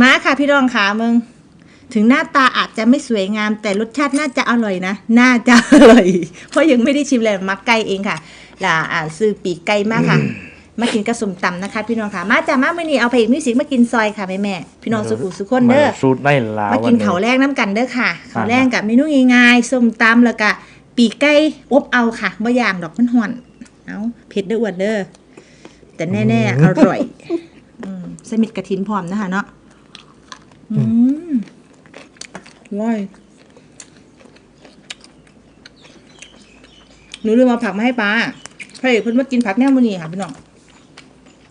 มาค่ะพี่รองขามึง ถึงหน้าตาอาจจะไม่สวยงาม แต่รสชาติน่าจะอร่อยนะน่าจะอร่อย เพราะยังไม่ได้ชิมเลยมักไก่เองค่ะล่ะอ่าซื้อปีกไก่มากค่ะ มากินกระสมตำนะคะ พี่น้องค่ะ มาจ้ามาเมื่อนี้เอาไปอีกมิวสิกมากินซอยค่ะแม่แม่ๆพี่น้องสุขุสุขคนเด้อมาสูตรในลาวมากินเขาวแรกน้ำกันเด้อค่ะเขาวแรกกับเมนูง่ายๆส้มตำแล้วก็ปีกไก่อบเอาค่ะบ่อย่างดอกมันห่อนเอาเผ็ดเด้ออ้วนเด้อแต่แน่ๆอร่อยอืมสมิดกระถินพร้อมนะคะเนาะอืม อร่อยหนูลืมเอาผักมาให้ป้าพระเอกเพิ่นมากินผักแนวมื้อนี้ค่ะพี่น้อง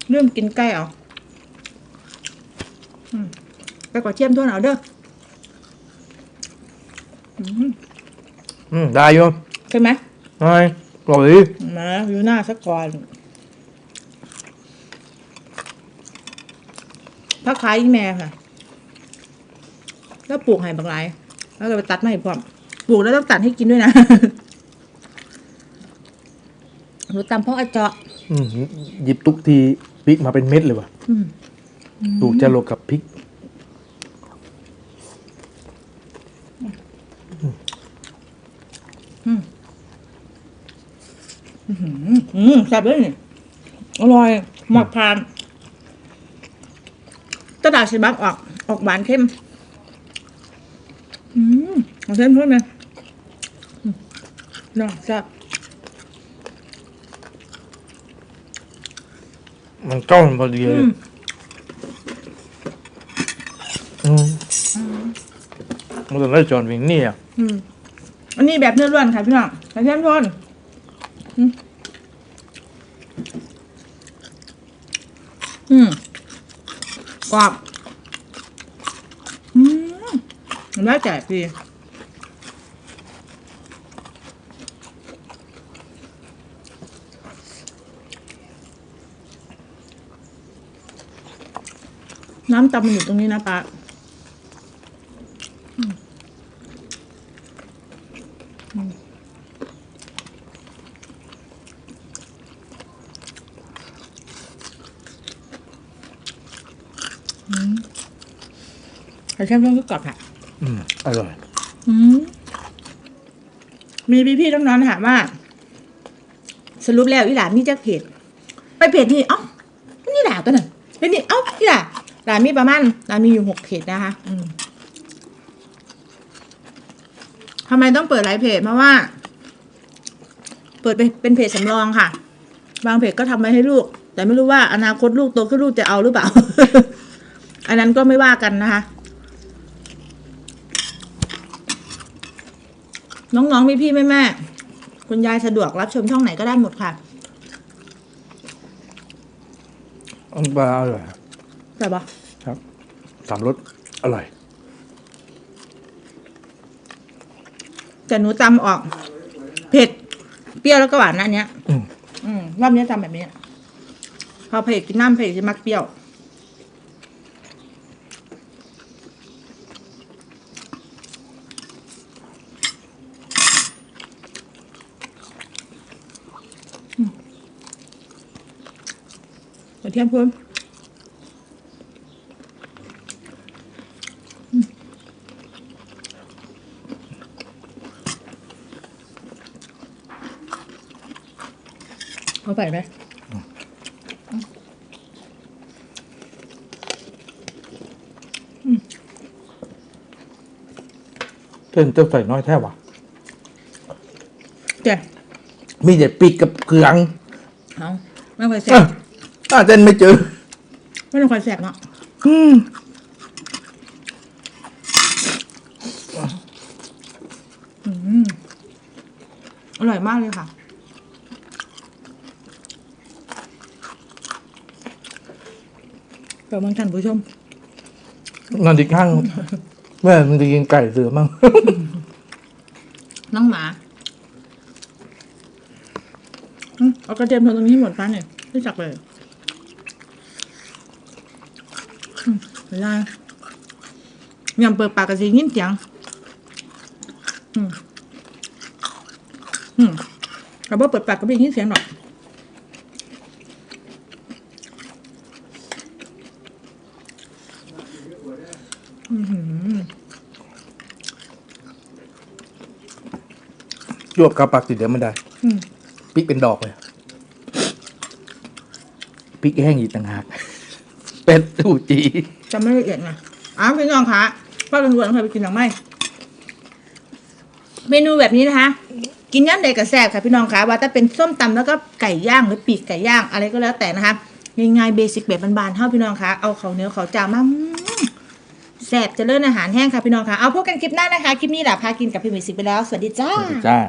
เริ่มกินไก่เอาอืมไปกว่าเทียมทั่วเอาเด้ออืมอืมได้อยู่ใช่ไหมไอ้กรอบดีมาอยู่หน้าสักก่อนพักขายอีแม่ค่ะ แล้วปลูกไห่บางไรแล้วก็ไปตัดมาให้พร้อมปลูกแล้วต้องตัดให้กินด้วยนะหนูตำเพราะอาเจาะอืมหยิบทุกทีพริกมาเป็นเม็ดเลยว่ะอืมถูกจะโลกับพริกอืมแซ่บเลยนี่อร่อยหมักพานตะดาชิบักออก ออกหวานเข้มอื มเอาเส้นเพิ่มไหมอืมน่าแซ่บมันจ้องพอดีเลยอืมมันจะได้จอนวิงนี่อะอืมอันนี้แบบเนื้อล้วนค่ะพี่น้องกระเทียมทนอืมอืมกรอบอืมมันได้แจกดี น้ำตำมันอยู่ตรงนี้นะป้ากระเทียมทอดก็กรอบค่ะ อืม อร่อย อืม มีพี่พี่ๆน้องๆถามว่า สรุปแล้วอีหลานมีจักเพจไปเพจนี่ เอ้านี่หลาตัวหนึ่งเป็นนี่ เอ้าอีหลา หลานมีประมาณหลานมีอยู่หกเพจนะคะ อืมทำไมต้องเปิดหลายเพจเพราะว่า เปิดเป็นเพจสำรองค่ะ บางเพจก็ทำไว้ให้ลูก แต่ไม่รู้ว่าอนาคตลูกโตขึ้นลูกจะเอาหรือเปล่า อันนั้นก็ไม่ว่ากันนะคะ น้องๆ พี่ๆแม่ๆคุณยายสะดวกรับชมช่องไหนก็ได้หมดค่ะอันปลาอร่อย แต่บอครับสามรสอร่อย แต่หนูจำออก เผ็ด เปรี้ยวแล้วก็หวานนะอันเนี้ย อืมอืมรอบนี้จำแบบนี้ พอเผ็ดกินน้ำเผ็ดจะมักเปรี้ยว อืมกระเทียมเพิ่ม เอาไปไหมเส้นจะใส่น้อยแท้วะเจ๊มีแต่ปีกกับเกลืองเอาไม่ค่อยแซ่อะบอะเส้นไม่เจอ ไม่ต้องค่อยแซ่บเนาะอืมอร่อยมากเลยค่ะ เปิดมังท่านผู้ชมนอนอีกข้างแม่มันจะกินไก่เสือมั่งน้องหมาอืมเอากระเทียมโทนตรงนี้หมดป้าเนี่ยไม่จักเลยอืมไม่ได้ยำเปิดปากกระสียินเสียงอืมอืมแต่ว่าเปิดปากก็ไม่ได้ยินเสียงหรอก อื้อหือ ยวบกาปักติดเดี๋ยวมันได้อืมพริกเป็นดอกเลยพริกแห้งอีกต่างหาก เป็ดสูจีจำไม่ละเอียดไงอ้าวพี่น้องคะพ่อตำรวจเคยไปกินหรือไม่เมนูแบบนี้นะคะ กินย่ำใดกับแซ่บค่ะพี่น้องคะว่าถ้าเป็นส้มตำแล้วก็ไก่ย่างหรือปีกไก่ย่างอะไรก็แล้วแต่นะคะง่ายๆเบสิกแบบบานๆเท่าพี่น้องคะเอาเขาวเหนียวเขาวจามาอืม แสบจะเลิ่นอาหารแห้งค่ะพี่น้องค่ะ เอาพบกันคลิปหน้านะคะ คลิปนี้แหละพากินกับพี่เมสิกไปแล้ว สวัสดีจ้า จ้า